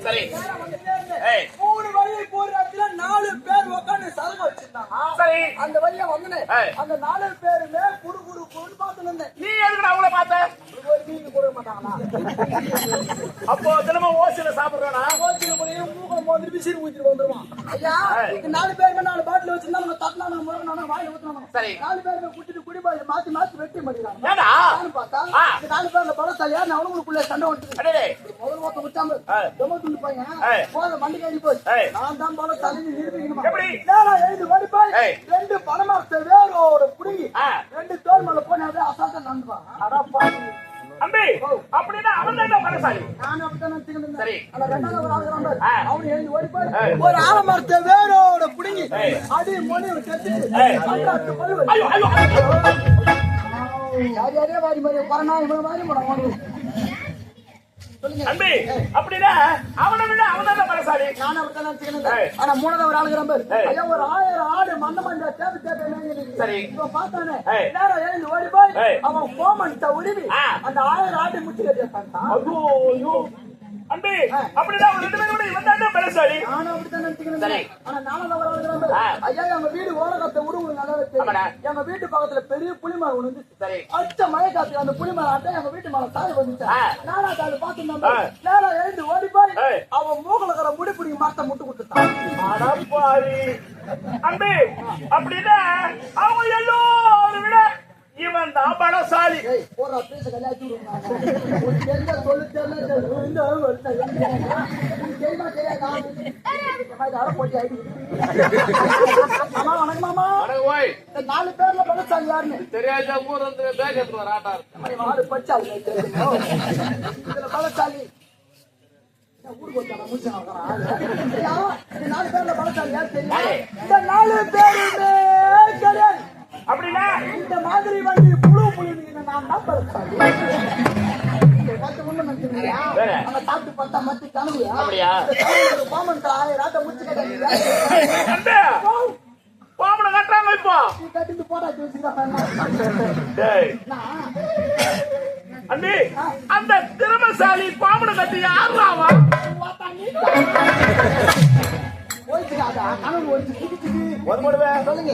சரி. நேரா வந்துட்டே இருந்தேன். ஏய். மூணு வழியை போற இடத்துல நாலு பேர் உட்கார்ந்து சரகு வச்சிருந்தாங்க. சரி அந்த வழியா வந்தனே அந்த நாலு பேருமே குடு குடு குடுன்னு பார்த்துட்டு இருந்தேன் நீ எதுக்கு அவங்கள பார்த்த ஒரு மீன் கொடுக்க மாட்டாங்களா அப்போ தினமும் ஓசில சாப்பிடுறானா மோதிரி விசிறி ஊத்திட்டு வந்துருவான் ஐயா நாலு பேருமே நாலு பாட்டில் வச்சிருந்தா நம்ம தட்டினா முருகனா வாயில ஊத்துறாங்க சரி. நாலு பேருமே குட்டிட்டு குடி பாய் மாத்தி மாத்தி வெட்டி மாட்டேங்கிறாங்க பார்த்தா நாலு பேர்ல பலசாலியா அவனுக்குள்ள சண்டை வந்துட்டு அடே முதல் முச்சாம ஏய். ரொம்ப துண்டு பையன். போத வண்டி கட்டி போய். நான் தான் போல தலைவி நிறுத்திக்கணுமா எழுந்து ஓடி போய். ஏய். ரெண்டு பணமாத்த வேரோட புடுங்கி ஆ. ரெண்டு தோல் மேல அப்படியே அசால்ட்டா நண்பா அடப்பா அம்பி அப்படின்னா அவன் தான் நானும் அப்படித்தான் நினைச்சுக்கிட்டு. சரி. ரெண்டாவது. அவனு எழுந்து. ஒரு ஆலமரத்தை வேரோட புடுங்கி. அடி மொழி கட்டி. ஐயோ ஐயோ யார் யாரையோ வாரி மாறி கொரோனா இவன் வாரி அப்படின்னா அவனை விட அவன் தான் பணசாலி நானும் அப்படித்தான் நினைச்சுக்கிட்டு. ஆனா மூணாவது ஒரு ஆள் இருக்கிறான் பாரு. ஏய். ஐயா, ஒரு ஆயிரம் ஆடு சரி. இவன் பார்த்தானே, ஏய். நேரா எழுந்து ஓடி போய். அவன் கோமண்ட உருவி. அந்த ஆயிரம் ஆடு முட்டி கட்டி வச்சான்டா. ஐயோ ஐயோ அம்பி அப்படின்னா அவன் ரெண்டு பேரும் கூட இவன் தான் பணசாலி நானும் அப்படித்தான் நினைச்சுக்கிட்டு சரி. இருந்தேன். ஆனா. ஐயா, எங்க வீடு ஓரகத்தை உருவு நல்லா. தெரியும். எங்க வீட்டு பக்கத்துல பெரிய புளிமரம் இருந்துச்சு. சரி அடிச்ச மழை காத்து அந்த புளிமரம் எங்க வீட்டு மேல சாய் வந்துச்சு ஆ. நாலாவது ஆள் பார்த்துருந்தான் ஆ. பாரு. நேரா எழுந்து ஓடி போய். அவன் மூக்கல இருக்கிற முடி பிடிங்க மாத்த முட்டு கொடுத்துட்டான் அம்பி அப்படின்னா அவன் எல்லாரும் விட இவன் தான் இந்த நாலு பேர்ல பலசாலி யாருன்னு? தெரியாத? ஊர் வந்து பேக் எடுத்து வர ஆட்டா. இதுல பலசாலி. அப்படின்னா இந்த மாதிரி வந்து புழு புழுன்னு நான் தான். அம்பி பாம்பனை கட்டுறாங்க இப்போ. கட்டிட்டு போடா அம்பி அந்த திறமசாலி பாம்பனை கட்டி யாருலாவா போயிடுச்சுடா கனவு போயிடுச்சு ஒரு முடுவே சொல்லுங்க.